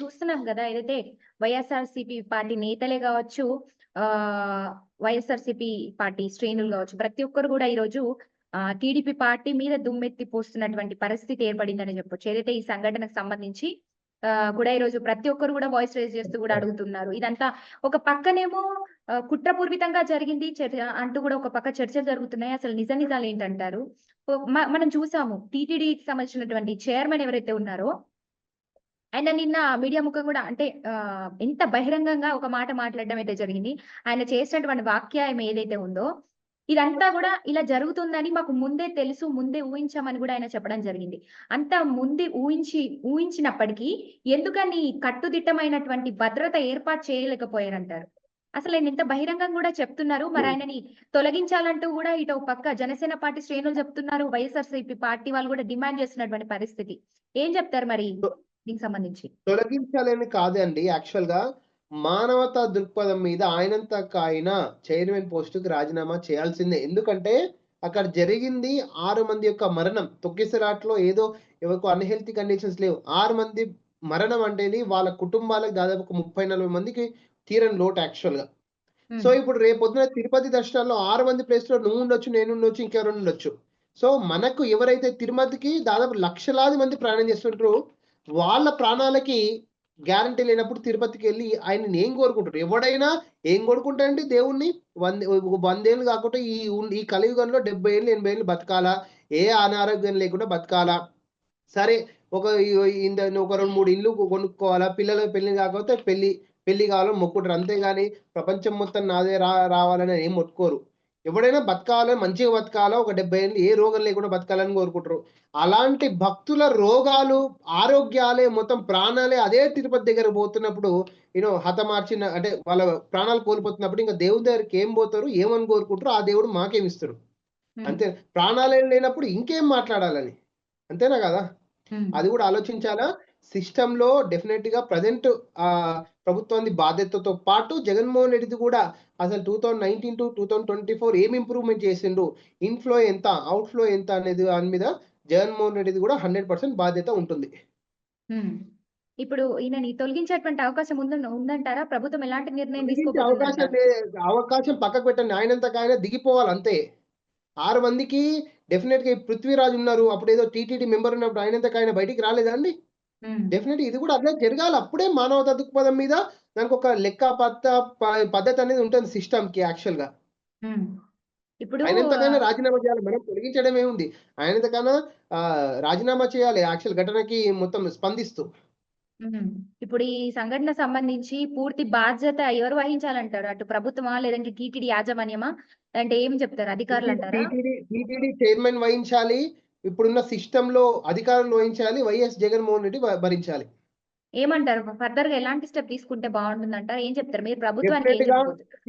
చూస్తున్నాం కదా ఏదైతే వైఎస్ఆర్సీపీ పార్టీ నేతలే కావచ్చు ఆ వైఎస్ఆర్సిపి పార్టీ శ్రేణులు కావచ్చు ప్రతి ఒక్కరు కూడా ఈ రోజు ఆ టీడీపీ పార్టీ మీద దుమ్మెత్తి పోస్తున్నటువంటి పరిస్థితి ఏర్పడిందని చెప్పొచ్చు. ఏదైతే ఈ సంఘటనకు సంబంధించి ఆ కూడా ఈ రోజు ప్రతి ఒక్కరు కూడా వాయిస్ రేజ్ చేస్తూ కూడా అడుగుతున్నారు. ఇదంతా ఒక పక్కనేమో కుట్రపూర్వితంగా జరిగింది చర్చ అంటూ కూడా ఒక పక్క చర్చలు జరుగుతున్నాయి. అసలు నిజ నిజాలు ఏంటంటారు? మనం చూసాము టీటీడీకి సంబంధించినటువంటి చైర్మన్ ఎవరైతే ఉన్నారో ఆయన నిన్న మీడియా ముఖం కూడా అంటే ఎంత బహిరంగంగా ఒక మాట మాట్లాడడం అయితే జరిగింది. ఆయన చేసినటువంటి వాక్యాయం ఏదైతే ఉందో ఇదంతా కూడా ఇలా జరుగుతుందని మాకు ముందే తెలుసు ముందే ఊహించామని కూడా ఆయన చెప్పడం జరిగింది. అంత ముందే ఊహించి ఊహించినప్పటికీ ఎందుకని కట్టుదిట్టమైనటువంటి భద్రత ఏర్పాటు చేయలేకపోయారంటారు? అసలు ఆయన ఇంత బహిరంగం కూడా చెప్తున్నారు. మరి ఆయనని తొలగించాలంటూ కూడా ఇటు ఒక పక్క జనసేన పార్టీ శ్రేణులు చెప్తున్నారు. వైఎస్ఆర్సీపీ పార్టీ వాళ్ళు కూడా డిమాండ్ చేస్తున్నటువంటి పరిస్థితి. ఏం చెప్తారు మరి? దీనికి సంబంధించి. తొలగించాలని కాదండి. యాక్చువల్గా మానవతా దృక్పథం మీద ఆయనంతకు ఆయన చైర్మన్ పోస్టుకి రాజీనామా చేయాల్సిందే. ఎందుకంటే అక్కడ జరిగింది ఆరు మంది యొక్క మరణం. తొక్కిసలాట్లో ఏదో ఎవరికి అన్హెల్తీ కండిషన్స్ లేవు. ఆరు మంది మరణం అంటేది వాళ్ళ కుటుంబాలకు దాదాపు ఒక ముప్పై నలభై మందికి తీరని లోటు యాక్చువల్గా సో ఇప్పుడు రేపు పొద్దున తిరుపతి దర్శనాల్లో ఆరు మంది ప్లేస్లో నువ్వు ఉండొచ్చు నేను ఉండొచ్చు ఇంకెవరు ఉండొచ్చు. సో మనకు ఎవరైతే తిరుమతికి దాదాపు లక్షలాది మంది ప్రయాణం చేస్తుంటారో వాళ్ళ ప్రాణాలకి గ్యారంటీ లేనప్పుడు తిరుపతికి వెళ్ళి ఆయన ఏం కోరుకుంటాడు ఎవడైనా ఏం కోరుకుంటాడంటే దేవుణ్ణి? వంద వందేళ్ళు కాకుండా ఈ ఈ కలియుగంలో డెబ్బై ఏళ్ళు ఎనభై ఏళ్ళు బతకాలా? ఏ అనారోగ్యం లేకుండా బతకాలా? సరే ఒక ఇంత ఒక రెండు మూడు ఇల్లు కొనుక్కోవాలా? పిల్లల పెళ్ళి కాకపోతే పెళ్ళి పెళ్ళి కావాలని మొక్కుంటారు అంతేగాని ప్రపంచం మొత్తం నాదే రా రావాలని ఏం మొట్టుకోరు ఎవడైనా బతకాలని మంచిగా బతకాలా ఒక డెబ్బై ఏళ్ళు ఏ రోగం లేకుండా బతకాలని కోరుకుంటారు. అలాంటి భక్తుల రోగాలు ఆరోగ్యాలే మొత్తం ప్రాణాలే అదే తిరుపతి దగ్గర పోతున్నప్పుడు యూనో హతమార్చిన అంటే వాళ్ళ ప్రాణాలు కోల్పోతున్నప్పుడు ఇంకా దేవుడి దగ్గరికి ఏం పోతారు ఏమని కోరుకుంటారు ఆ దేవుడు మాకేమిస్తాడు అంతే. ప్రాణాలే లేనప్పుడు ఇంకేం మాట్లాడాలని. అంతేనా కదా? అది కూడా ఆలోచించాలా? సిస్టమ్లో డెఫినెట్గా ప్రజెంట్ ఆ ప్రభుత్వాన్ని బాధ్యతతో పాటు జగన్మోహన్ రెడ్డిది కూడా అసలు two thousand nineteen to two thousand twenty four ఏం ఇంప్రూవ్మెంట్ చేసిండు ఇన్ఫ్లో ఎంత? అవుట్ఫ్లో ఎంత అనేది దాని మీద జగన్మోహన్ రెడ్డిది కూడా హండ్రెడ్ పర్సెంట్ బాధ్యత ఉంటుంది. ఇప్పుడు ఈయనని తొలగించేటువంటి అవకాశం ఉంద ఉందంటారా? ప్రభుత్వం ఎలాంటి నిర్ణయం అవకాశం అవకాశం పక్కకు పెట్టండి. ఆయనంతకు ఆయన దిగిపోవాలి అంతే. ఆరు మందికి డెఫినెట్గా పృథ్వీరాజ్ ఉన్నారు. అప్పుడు ఏదో టీటీడీ మెంబర్ ఉన్నప్పుడు ఆయనంతకు ఆయన బయటికి రాలేదా అండి? ఉమ్. డెఫినెట్ ఇది కూడా అట్లా జరగాలి. అప్పుడే మానవతా దృక్పథం మీద దానికి ఒక లెక్క పత్త పద్ధతి అనేది ఉంటుంది సిస్టమ్కి యాక్చువల్గా. ఇప్పుడు ఆయన ఎంతకైనా రాజీనామా చేయాలి. మనం తొలగించడం ఏముంది ఆయన ఎంతకైనా ఆ, రాజీనామా చేయాలి యాక్చువల్ ఘటనకి మొత్తం స్పందిస్తూ. ఇప్పుడు ఈ సంఘటన సంబంధించి పూర్తి బాధ్యత ఎవరు వహించాలంటారు? అటు ప్రభుత్వమా? లేదంటే టీటీడీ యాజమాన్యమా? అంటే ఏం చెప్తారు? అధికారులు అంటారా? టీటీడీ చైర్మన్ వహించాలి. ఇప్పుడున్న సిస్టమ్లో అధికారులు వహించాలి వైఎస్ జగన్మోహన్ రెడ్డి భరించాలి. ఏమంటారు? ఫర్దర్గా ఎలాంటి స్టెప్ తీసుకుంటే బాగుంటుంది అంటారు ఏం చెప్తారు? మీరు ప్రభుత్వానికి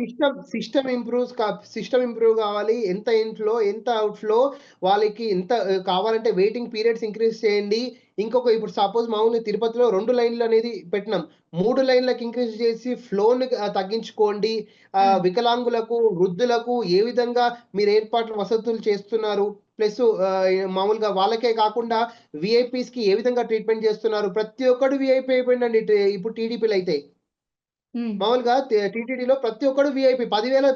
system system improve system improve కావాలి. ఎంత ఇన్ఫ్లో ఎంత అవుట్ఫ్లో వాళ్ళకి ఎంత కావాలంటే వెయిటింగ్ పీరియడ్స్ ఇంక్రీజ్ చేయండి. ఇంకొక ఇప్పుడు సపోజ్ మామూలుగా తిరుపతిలో రెండు లైన్లు అనేది పెట్టినాం. మూడు లైన్లకు ఇంక్రీజ్ చేసి ఫ్లోని తగ్గించుకోండి. వికలాంగులకు వృద్ధులకు ఏ విధంగా మీరు ఏర్పాట్లు వసతులు చేస్తున్నారు? ప్లస్ మామూలుగా వాళ్ళకే కాకుండా విఐపీస్కి ఏ విధంగా ట్రీట్మెంట్ చేస్తున్నారు? ప్రతి ఒక్కడు విఐపీ అయిపోయిందండి ఇప్పుడు టీడీపీలు అయితే. మామూలుగా టీటీడీలో ప్రతి ఒక్కడు విఐపి పదివేల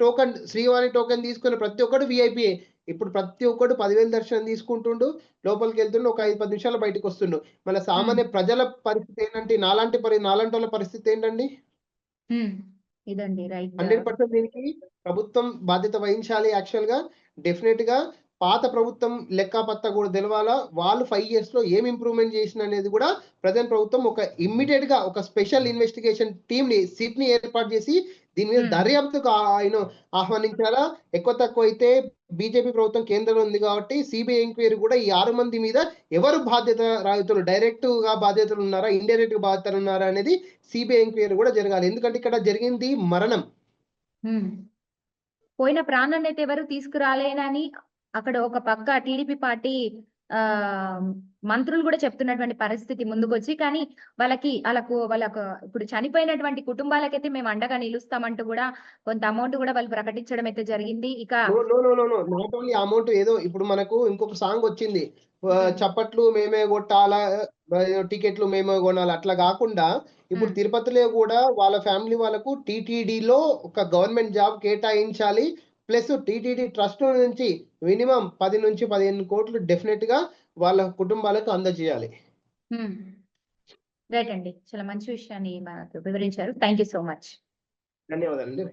టోకెన్ శ్రీవాణి టోకెన్ తీసుకున్న ప్రతి ఒక్కడు విఐపి ఇప్పుడు ప్రతి ఒక్కడు పదివేల దర్శనం తీసుకుంటుండు లోపలికి వెళ్తుండు ఒక ఐదు పది నిమిషాలు బయటకు వస్తుండు మన సామాన్య ప్రజల పరిస్థితి ఏంటంటే నాలాంటి పరి నాలాంటి వాళ్ళ పరిస్థితి ఏంటండి. ఇదండి రైట్ హండ్రెడ్ పర్సెంట్ దీనికి ప్రభుత్వం బాధ్యత వహించాలి యాక్చువల్గా డెఫినెట్గా పాత ప్రభుత్వం లెక్క పత్త కూడా తెలవాలా వాళ్ళు ఫైవ్ ఇయర్స్లో ఏం ఇంప్రూవ్మెంట్ చేసిన అనేది కూడా ప్రజెంట్ ప్రభుత్వం ఒక ఇమ్మీడియట్గా ఒక స్పెషల్ ఇన్వెస్టిగేషన్ టీమ్ని సిట్ని ఏర్పాటు చేసి దీని మీద. దర్యాప్తుకు ఆయన ఆహ్వానించాలా ఎక్కువ తక్కువ అయితే బీజేపీ ప్రభుత్వం కేంద్రంలో ఉంది కాబట్టి సిబిఐ ఎంక్వైరీ కూడా ఈ ఆరు మంది మీద ఎవరు బాధ్యత రాయుతులు డైరెక్ట్గా బాధ్యతలు ఉన్నారా ఇండైరెక్ట్గా బాధ్యతలు ఉన్నారా అనేది సిబిఐ ఎంక్వైరీ కూడా జరగాలి ఎందుకంటే ఇక్కడ జరిగింది మరణం. పోయిన ప్రాణాన్ని అయితే ఎవరు తీసుకురాలేనని అక్కడ ఒక పక్క టీడీపీ పార్టీ ఆ మంత్రులు కూడా చెప్తున్నటువంటి పరిస్థితి ముందుకొచ్చి కానీ వాళ్ళకి వాళ్ళకు వాళ్ళకు ఇప్పుడు చనిపోయినటువంటి కుటుంబాలకైతే మేము అండగా నిలుస్తామంటూ కూడా కొంత అమౌంట్ కూడా వాళ్ళు ప్రకటించడం అయితే జరిగింది ఇక నాట్ ఓన్లీ అమౌంట్ ఏదో ఇప్పుడు మనకు ఇంకొక సాంగ్ వచ్చింది. చప్పట్లు మేమే కొట్టాలా టికెట్లు మేమే కొనాలి అట్లా కాకుండా ఇప్పుడు. తిరుపతిలో కూడా వాళ్ళ ఫ్యామిలీ వాళ్ళకు టీటీడీలో ఒక గవర్నమెంట్ జాబ్ కేటాయించాలి ప్లస్ టీటీడీ ట్రస్ట్ నుంచి మినిమం పది నుంచి పదిహేను కోట్లు డెఫినెట్గా వాళ్ళ కుటుంబాలకు అందజేయాలి. రైట్ అండి. చాలా మంచి విషయాన్ని మనకు వివరించారు. థ్యాంక్ యూ సో మచ్ ధన్యవాదాలు